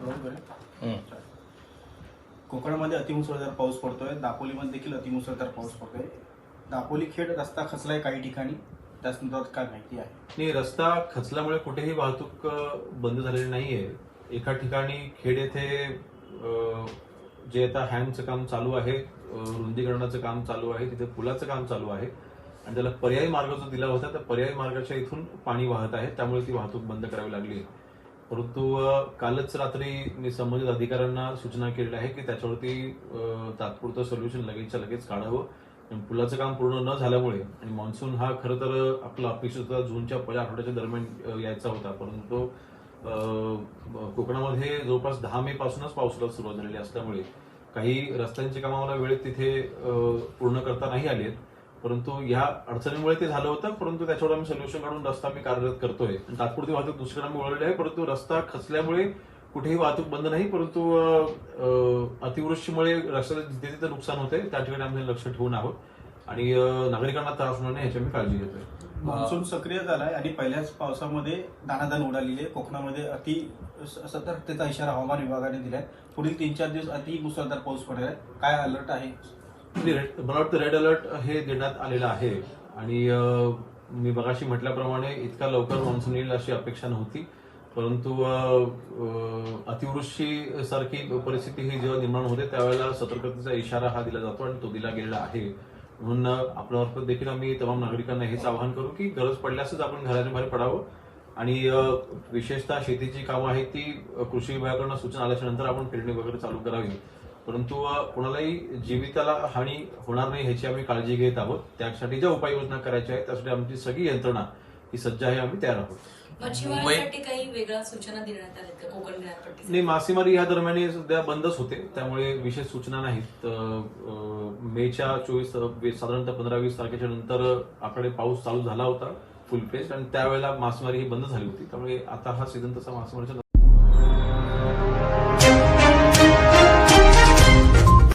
बरोबर आहे? कोकणामध्ये अतिमुसळधार पाऊस पडतोय. दापोलीमध्ये देखील अतिमुसळधार पाऊस पडतोय. दापोली खेड रस्ता खचलाय काही ठिकाणी. त्या संदर्भात काय माहिती आहे? नाही रस्ता खचल्यामुळे कुठेही वाहतूक बंद झालेली नाहीये. एका ठिकाणी खेड येथे अ, जे आता हॅमचं काम चालू आहे रुंदीकरणाचं काम चालू आहे तिथे पुलाचं काम चालू आहे आणि त्याला पर्यायी मार्ग जो दिला होता त्या पर्यायी मार्गाच्या इथून पाणी वाहत आहे. त्यामुळे ती वाहतूक बंद करावी लागली परंतु कालच रात्री मी संबंधित अधिकाऱ्यांना सूचना केलेल्या आहे की त्याच्यावरती तात्पुरतं सोल्युशन लगेचच्या लगेच काढावं. आणि पुलाचं काम पूर्ण न झाल्यामुळे आणि मान्सून हा खरं तर आपला अपेक्षित होता जूनच्या पहिल्या आठवड्याच्या दरम्यान यायचा होता. परंतु कोकणामध्ये जवळपास दहा मे पासूनच पावसाला सुरुवात झालेली असल्यामुळे काही रस्त्यांची कामाला मला वेळेत तिथे पूर्ण करता नाही आली आहेत. परंतु या अडचणीमुळे ते झालं होतं परंतु त्याच्यावर आम्ही सोल्युशन काढून रस्ता मी कार्यरत करतोय. तात्पुरती वाहतूक दुसरीकडे आम्ही वळवली आहे परंतु रस्ता खचल्यामुळे कुठेही वाहतूक बंद नाही परंतु अतिवृष्टीमुळे रस्त्याचं जिथे तिथे नुकसान होते त्या ठिकाणी आम्ही लक्ष ठेवून आहोत. आणि नागरिकांना त्रास होणार नाही याची मी काळजी घेतोय. मान्सून सक्रिय झालाय आणि पहिल्याच पावसामध्ये दानादान उडालेली आहे. कोकणामध्ये अति सतर्कतेचा इशारा हवामान विभागाने दिलाय. पुढील तीन चार दिवस अति मुसळधार पाऊस पडणार आहे काय अलर्ट आहे? मला वाटतं रेड अलर्ट हे देण्यात आलेलं आहे. आणि मी बघाशी म्हटल्याप्रमाणे इतका लवकर मान्सून येईल अशी अपेक्षा नव्हती. परंतु अतिवृष्टी सारखी परिस्थिती ही जेव्हा निर्माण होते त्यावेळेला सतर्कतेचा इशारा हा दिला जातो आणि तो दिला गेलेला आहे. म्हणून आपल्यामार्फत देखील आम्ही तमाम नागरिकांना हेच आवाहन करू की गरज पडल्यासच आपण घराच्या बाहेर पडावं. आणि विशेषतः शेतीची कामं आहेत ती कृषी विभागाकडनं सूचना आल्याच्यानंतर आपण पेरणी वगैरे चालू करावी. परंतु कोणालाही जीविताला हानी होणार नाही ह्याची आम्ही काळजी घेत आहोत. त्यासाठी ज्या उपाययोजना करायच्या आहेत त्यासाठी आमची सगळी यंत्रणा ही सज्ज आहे आम्ही तयार आहोत. नाही मासेमारी या दरम्यान सध्या बंदच होते. त्यामुळे विशेष सूचना नाहीत. मेच्या चोवीस साधारणतः पंधरा वीस तारखेच्या नंतर आपल्याकडे पाऊस चालू झाला होता फुल फ्लेज आणि त्यावेळेला मासेमारी ही बंद झाली होती. त्यामुळे आता हा सीझन तसा मासेमारीचा